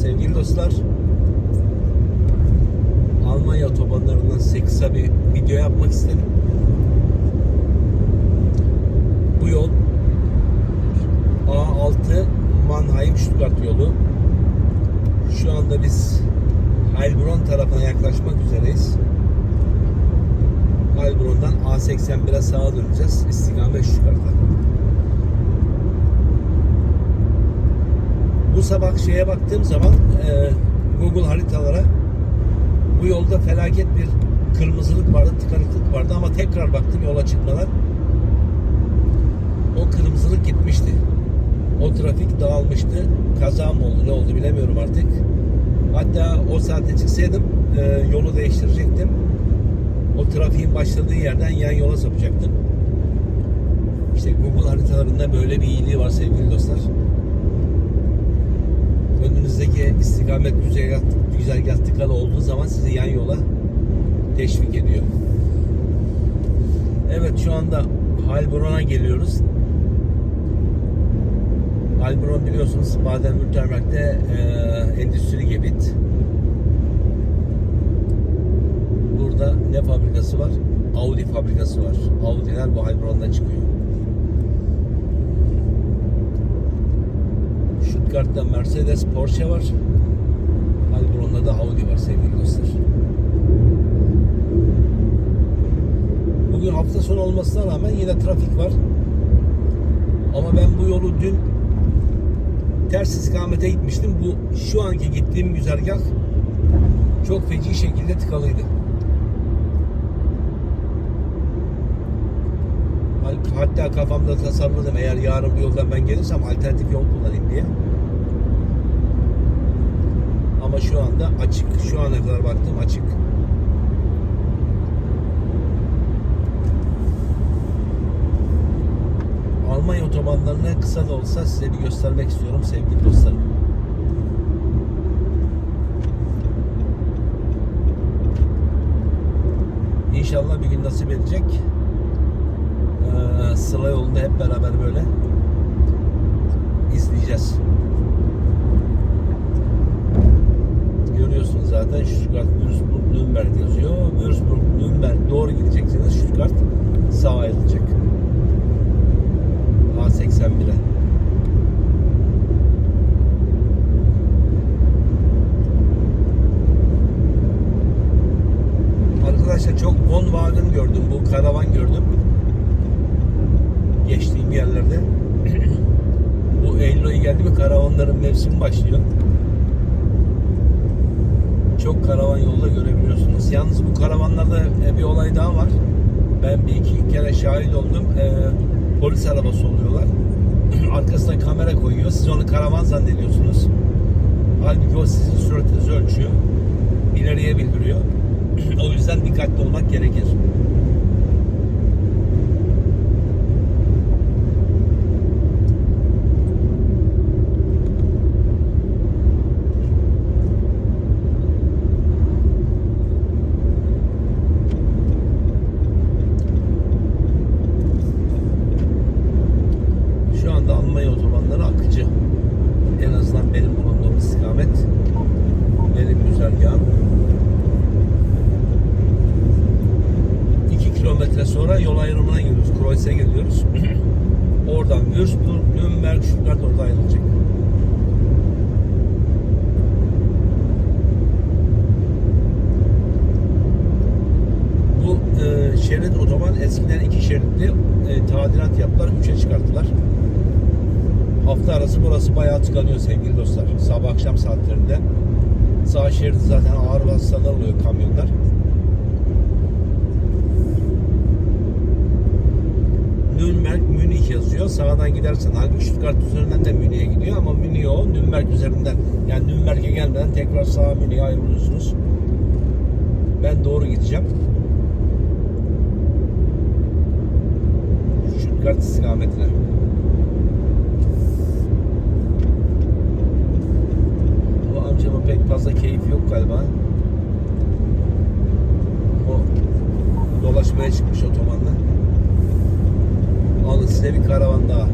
Sevgili dostlar, Almanya otobanlarından size kısa bir video yapmak istedim. Bu yol A6 Mannheim Stuttgart yolu. Şu anda biz Heilbronn tarafına yaklaşmak üzereyiz. Heilbronn'dan A81'e sağa döneceğiz. İstikamet Stuttgart'a. Sabah şeye baktığım zaman e, Google haritalara bu yolda felaket bir kırmızılık vardı, tıkanıklık vardı ama tekrar baktım yola çıkmadan o kırmızılık gitmişti. O trafik dağılmıştı. Kaza mı oldu ne oldu bilemiyorum artık. Hatta o saatte çıksaydım e, yolu değiştirecektim. O trafiğin başladığı yerden yan yola sapacaktım. İşte Google haritalarında böyle bir iyiliği var sevgili dostlar önünüzdeki istikamet güzergah, güzergah tıkalı olduğu zaman sizi yan yola teşvik ediyor. Evet şu anda Heilbronn'a geliyoruz. Heilbronn biliyorsunuz Baden-Württemberg'de e, endüstri gebit. Burada ne fabrikası var? Audi fabrikası var. Audi'ler bu Heilbronn'dan çıkıyor. Stuttgart'ta Mercedes, Porsche var. Heilbronn'da da Audi var sevgili dostlar. Bugün hafta sonu olmasına rağmen yine trafik var. Ama ben bu yolu dün ters istikamete gitmiştim. Bu şu anki gittiğim güzergah çok feci şekilde tıkalıydı. Hatta kafamda tasarladım eğer yarın bu yoldan ben gelirsem alternatif yol kullanayım diye. Ama şu anda açık. Şu ana kadar baktım açık. Almanya otobanlarını kısa da olsa size bir göstermek istiyorum sevgili dostlarım. İnşallah bir gün nasip edecek. Ee, Sıla yolunda hep beraber böyle izleyeceğiz. Görüyorsunuz zaten Stuttgart, Würzburg, Nürnberg yazıyor. Würzburg, Nürnberg doğru gideceksiniz. Stuttgart sağa ayrılacak. A81'e. Arkadaşlar çok Volkswagen gördüm. Bu karavan gördüm. Geçtiğim yerlerde. Bu Eylül ayı geldi mi karavanların mevsimi başlıyor. Çok karavan yolda görebiliyorsunuz. Yalnız bu karavanlarda e, bir olay daha var. Ben bir iki kere şahit oldum. Ee, polis arabası oluyorlar. Arkasına kamera koyuyor. Siz onu karavan zannediyorsunuz. Halbuki o sizin süratinizi ölçüyor. İleriye bildiriyor. o yüzden dikkatli olmak gerekir. Şu anda Almanya otobanları akıcı. En azından benim bulunduğum istikamet. Benim güzergahım. 2 kilometre sonra yol ayrımına giriyoruz. Kreuz'e geliyoruz. Oradan Würzburg, Nürnberg, Stuttgart orada ayrılacak. Bu e, şerit otoban eskiden iki şeritli e, tadilat yaptılar, üçe çıkarttılar. Hafta arası burası bayağı tıkanıyor dostlar. Sabah akşam saatlerinde. Sağ şeridi zaten ağır vasıtalar oluyor kamyonlar. Nürnberg, Münih yazıyor. Sağdan gidersen halbuki Stuttgart üzerinden de Münih'e gidiyor ama Münih o Nürnberg üzerinden. Yani Nürnberg'e gelmeden tekrar sağa Münih'e ayrılıyorsunuz. Ben doğru gideceğim. Stuttgart istikametine. gezmeye çıkmış otomanda. Alın size bir karavan daha.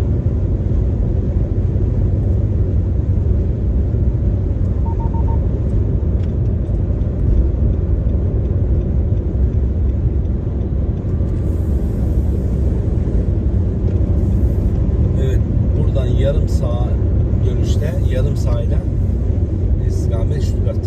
Evet, buradan yarım saat dönüşte yarım sahile istikamet Stuttgart.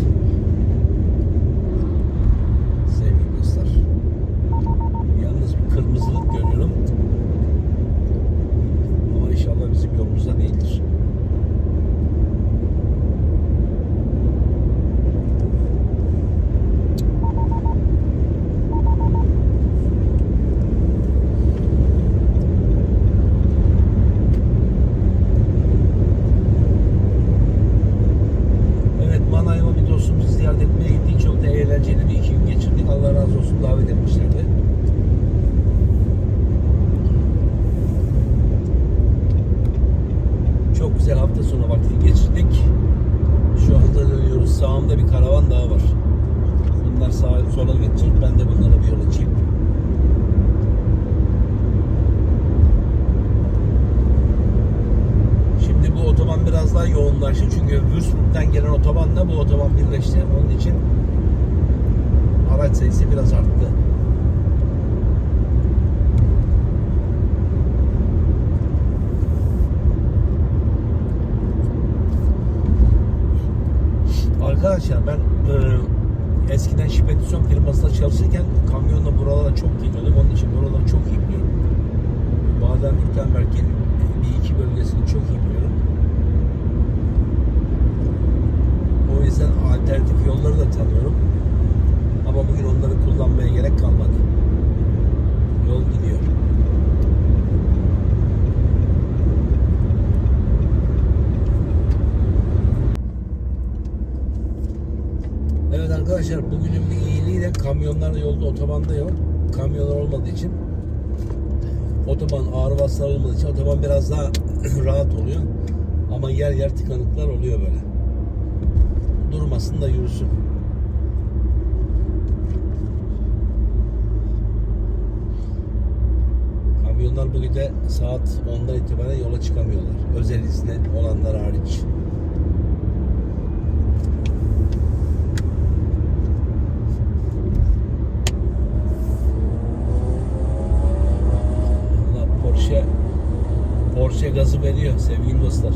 Daha yoğunlaştı çünkü Würzburg'dan gelen otobanla bu otoban birleşti. Onun için araç sayısı biraz arttı. Arkadaşlar ben e, eskiden şipetisyon firmasında çalışırken kamyonla buralara çok geliyordum. Onun için buraları çok iyi biliyorum. Baden-Württemberg'in bir iki bölgesini çok iyi biliyorum. O yüzden alternatif yolları da tanıyorum. Ama bugün onları kullanmaya gerek kalmadı. Yol gidiyor. Evet arkadaşlar bugünün bir iyiliği de kamyonlar yolda otobanda yok. Kamyonlar olmadığı için otoban ağır vasıtalar olmadığı için otoban biraz daha rahat oluyor. Ama yer yer tıkanıklar oluyor böyle. Durmasın da yürüsün. Kamyonlar bugün de saat 10'dan itibaren yola çıkamıyorlar. Özel izni olanlar hariç. Valla Porsche Veriyor sevgili dostlar.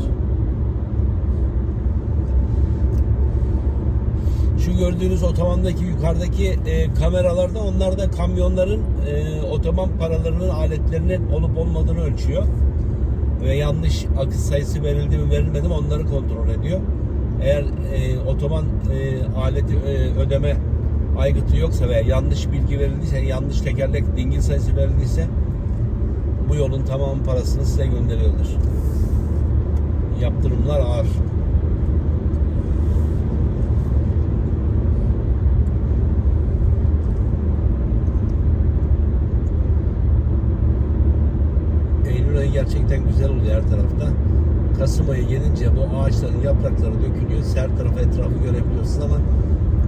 Şu gördüğünüz otobandaki yukarıdaki e, kameralarda onlar da kamyonların e, otoban paralarının aletlerinin olup olmadığını ölçüyor. Ve yanlış akış sayısı verildi mi verilmedi mi onları kontrol ediyor. Eğer e, otoban e, aleti e, ödeme aygıtı yoksa veya yanlış bilgi verildiyse, yanlış tekerlek dingil sayısı verildiyse bu yolun tamam parasını size gönderiyorlar. Yaptırımlar ağır. Eylül ayı gerçekten güzel oluyor her tarafta. Kasım ayı gelince bu ağaçların yaprakları dökülüyor. Her tarafı etrafı görebiliyorsun ama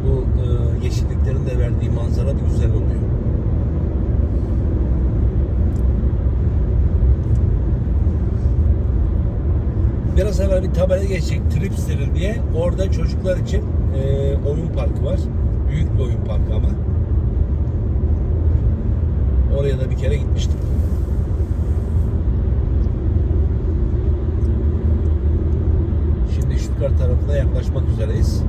bu e, yeşilliklerin de verdiği manzara bir güzel oluyor. Biraz evvel bir tabela geçecek Tripster diye. Orada çocuklar için e, oyun parkı var. Büyük bir oyun parkı ama. Oraya da bir kere gitmiştim. Şimdi Stuttgart tarafına yaklaşmak üzereyiz.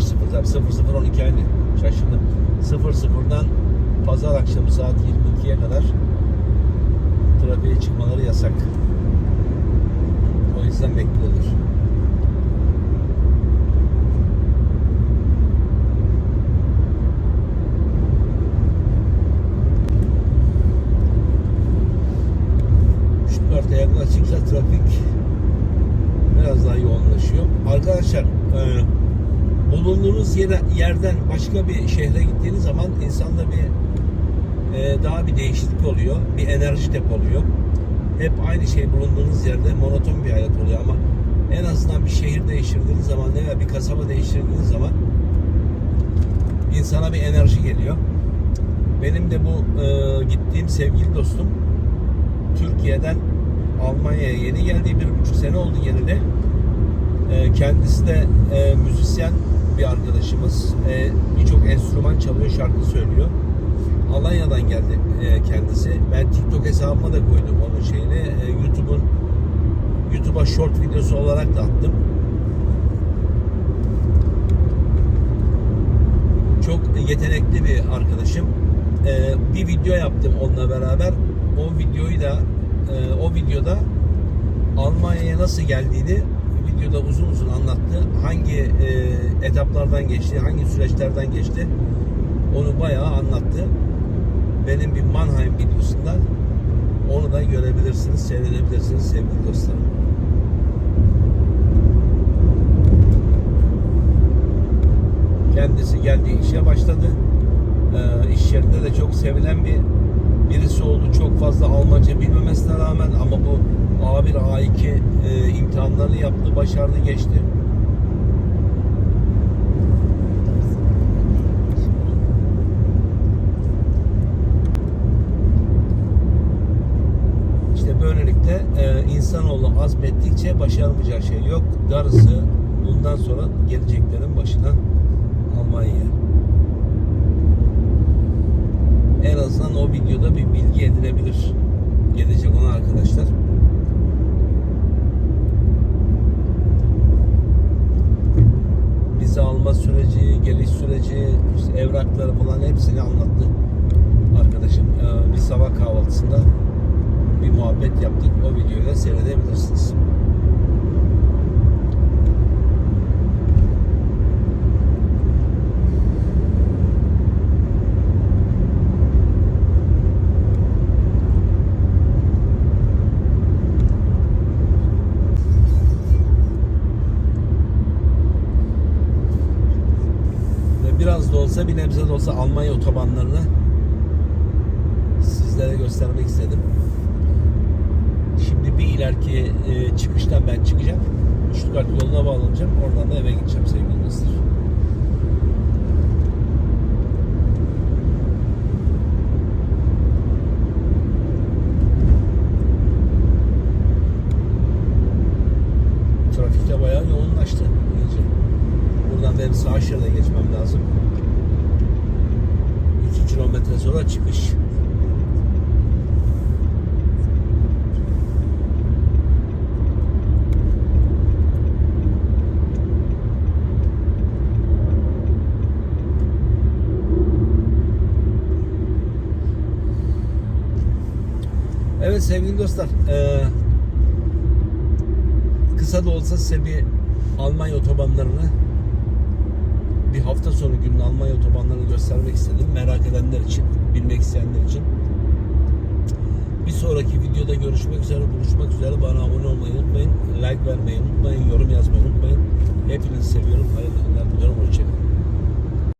0 0 zaten 0 12 aynı. Şaşırdım. 0 pazar akşamı saat 22'ye kadar trafiğe çıkmaları yasak. O yüzden bekliyorlar. Şubat'ta yaklaşıkça trafik biraz daha yoğunlaşıyor. Arkadaşlar e bulunduğunuz yere, yerden başka bir şehre gittiğiniz zaman insanda bir e, daha bir değişiklik oluyor. Bir enerji depoluyor. Hep aynı şey bulunduğunuz yerde monoton bir hayat oluyor ama en azından bir şehir değiştirdiğiniz zaman veya bir kasaba değiştirdiğiniz zaman insana bir enerji geliyor. Benim de bu e, gittiğim sevgili dostum Türkiye'den Almanya'ya yeni geldi. Bir buçuk sene oldu geleli. E, kendisi de e, müzisyen bir arkadaşımız. E, Birçok enstrüman çalıyor, şarkı söylüyor. Alanya'dan geldi e, kendisi. Ben TikTok hesabıma da koydum onun şeyini. E, YouTube'un YouTube'a short videosu olarak da attım. Çok yetenekli bir arkadaşım. E, bir video yaptım onunla beraber. O videoyu da e, o videoda Almanya'ya nasıl geldiğini videoda uzun uzun anlattı. Hangi e, etaplardan geçti, hangi süreçlerden geçti onu bayağı anlattı. Benim bir Mannheim videosunda onu da görebilirsiniz, seyredebilirsiniz sevgili dostlarım. Kendisi geldiği işe başladı. Ee, iş yerinde de çok sevilen bir birisi oldu. Çok fazla Almanca bilmemesine rağmen ama bu A1, A2 e, imtihanlarını yaptı, başardı, geçti. İşte böylelikle e, insanoğlu azmettikçe başaramayacağı şey yok. Darısı bundan sonra geleceklerin başına Almanya'ya. En azından o videoda bir bilgi edinebilir. Gelecek ona arkadaşlar. Süreci, geliş süreci, evrakları falan hepsini anlattı arkadaşım. Ee, bir sabah kahvaltısında bir muhabbet yaptık. O videoyu da seyredebilirsiniz. Ve biraz da nebze de olsa Almanya otobanlarını sizlere göstermek istedim. Şimdi bir ileriki e, çıkıştan ben çıkacağım. Stuttgart yoluna bağlanacağım. Oradan da eve gideceğim sevgili dostlar. Evet sevgili dostlar, e, kısa da olsa size bir Almanya otobanlarını bir hafta sonu günün Almanya otobanlarını göstermek istedim. Merak edenler için, bilmek isteyenler için. Bir sonraki videoda görüşmek üzere, buluşmak üzere. Bana abone olmayı unutmayın. Like vermeyi unutmayın. Yorum yazmayı unutmayın. Hepinizi seviyorum. Hayırlı günler diliyorum. Hoşçakalın.